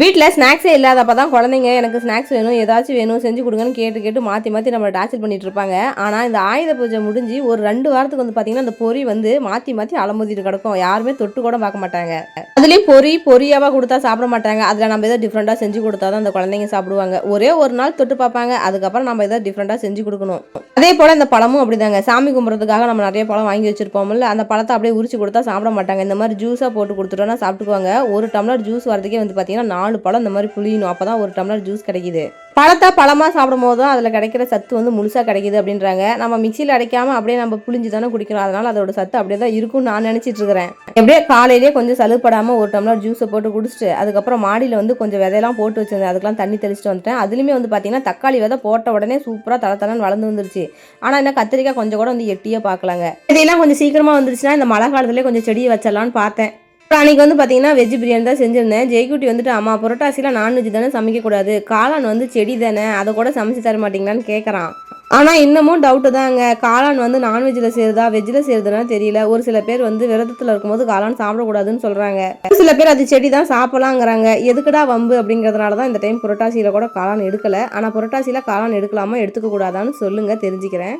வீட்டில் ஸ்நாக்ஸே இல்லாதப்ப தான் குழந்தைங்க எனக்கு ஸ்நாக்ஸ் வேணும் ஏதாச்சும் வேணும் செஞ்சு கொடுங்கன்னு கேட்டு கேட்டு மாற்றி மாற்றி நம்மளை டார்ச்சர் பண்ணிட்டு இருப்பாங்க. ஆனால் இந்த ஆயுத பூஜை முடிஞ்சு ஒரு ரெண்டு வாரத்துக்கு வந்து பார்த்தீங்கன்னா அந்த பொரி வந்து மாற்றி மாற்றி அலமுதிட்டு கிடக்கும். யாருமே தொட்டு கூட பார்க்க மாட்டாங்க. அதுலேயும் பொரி பொரியாவாக கொடுத்தா சாப்பிட மாட்டாங்க. அதில் நம்ம ஏதோ டிஃப்ரெண்ட்டாக செஞ்சு கொடுத்தா தான் அந்த குழந்தைங்க சாப்பிடுவாங்க. ஒரே ஒரு நாள் தொட்டு பார்ப்பாங்க. அதுக்கப்புறம் நம்ம ஏதோ டிஃப்ரெண்ட்டாக செஞ்சு கொடுக்கணும். அதே போல் இந்த பழமும் அப்படிதாங்க. சாமி கும்பிட்றதுக்காக நம்ம நிறைய பழம் வாங்கி வச்சிருப்போம்ல அந்த பழத்தை அப்படியே உரிச்சு கொடுத்தா சாப்பிட மாட்டாங்க. இந்த மாதிரி ஜூஸாக போட்டு கொடுத்துட்டோன்னா சாப்பிட்டுக்குவாங்க. ஒரு டம்ளர் ஜூஸ் வரதுக்கே வந்து பார்த்தீங்கன்னா நாலு பழம் இந்த மாதிரி புளியணும் அப்போ தான் ஒரு டம்ளர் ஜூஸ் கிடைக்குது. பழத்தை பழமாக சாப்பிடும் போது தான் அதில் கிடைக்கிற சத்து வந்து முழுசாக கிடைக்கிது அப்படின்றாங்க. நம்ம மிக்சியில் அடைக்காமல் அப்படியே நம்ம புளிஞ்சு தானே குடிக்கிறோம் அதனால் அதோட சத்து அப்படியே தான் இருக்கும்னு நான் நினச்சிட்டு இருக்கிறேன். எப்படியே காலையிலே கொஞ்சம் சலுப்படாமல் ஒரு டம்ளர் ஜூஸை போட்டு குடிச்சிட்டு அதுக்கப்புறம் மாடியில் வந்து கொஞ்சம் விதையெல்லாம் போட்டு வச்சிருந்தேன். அதுக்கெல்லாம் தண்ணி தெளிச்சிட்டு வந்துட்டேன். அதுலேயுமே வந்து பார்த்தீங்கன்னா தக்காளி விதை போட்ட உடனே சூப்பராக தலை தலைன்னு வளர்ந்து வந்துருச்சு. ஆனால் என்ன கத்திரிக்காய் கொஞ்சம் கூட வந்து எட்டியே பார்க்கலாங்க. இதெல்லாம் கொஞ்சம் சீக்கிரமாக வந்துருச்சுன்னா இந்த மழை காலத்துலேயே கொஞ்சம் செடியை வச்சிடலான்னு பார்த்தேன். அப்புறம் அன்றைக்கி வந்து பார்த்தீங்கன்னா வெஜ் பிரியாணி தான் செஞ்சுருந்தேன். ஜெய்குட்டி வந்துட்டு அம்மா புரட்டாசியில் நான்வெஜ் தானே சமைக்கக்கூடாது காளான் வந்து செடி தானே அதை கூட சமைச்சு தர மாட்டீங்களான்னு கேட்குறான் ஆனால் இன்னமும் டவுட்டு தாங்க. காளான் வந்து நான்வெஜ்ஜில் சேருதா வெஜ்ஜில் சேருதுன்னா தெரியல. ஒரு சில பேர் வந்து விரதத்தில் இருக்கும்போது காளான் சாப்பிடக்கூடாதுன்னு சொல்கிறாங்க ஒரு சில பேர் அது செடி தான் சாப்பிடலாங்கிறாங்க. எதுக்குடா வம்பு? அப்படிங்கிறதுனால தான் இந்த டைம் புரட்டாசியில் கூட காளான் எடுக்கலை. ஆனால் புரட்டாசியில் காளான் எடுக்கலாமா எடுத்துக்க கூடாதான்னு சொல்லுங்கள் தெரிஞ்சுக்கிறேன்.